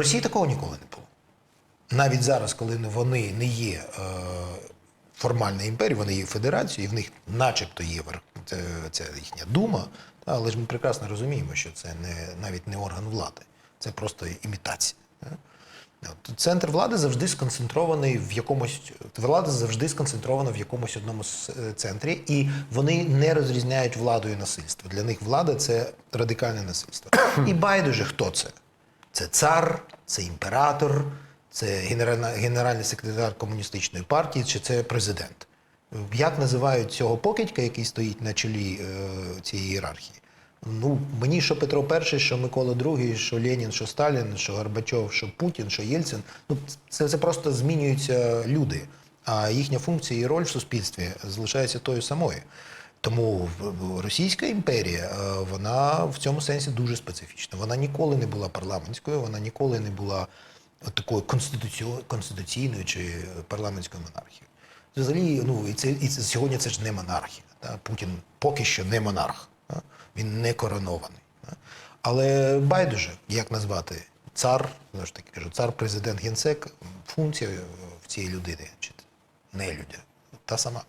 Росії такого ніколи не було. Навіть зараз, коли вони не є е, формальною імперією, вони є федерацією, і в них начебто є це їхня дума, але ж ми прекрасно розуміємо, що це не, навіть не орган влади, це просто імітація. Центр влади завжди сконцентрований в якомусь влада завжди сконцентрована в якомусь одному е, центрі, і вони не розрізняють владу і насильство. Для них влада це радикальне насильство. І байдуже, хто це? Це цар, це імператор, це генеральний секретар комуністичної партії, чи це президент. Як називають цього покидька, який стоїть на чолі е, цієї ієрархії? Ну, мені що Петро І, що Микола II, що Ленін, що Сталін, що Горбачов, що Путін, що Єльцин. Ну, це, це просто змінюються люди, а їхня функція і роль в суспільстві залишається тою самою. Тому Російська імперія е, вона в цьому сенсі дуже специфічна. Вона ніколи не була парламентською, вона ніколи не була такою конституційною чи парламентською монархією. Взагалі, ну і це і це сьогодні це ж не монархія. Та? Путін поки що не монарх. Та? Він не коронований. Та? Але байдуже, як назвати цар, знову ж таки кажу, цар, президент, генсек, функція в цієї людини, чи не людя, та сама.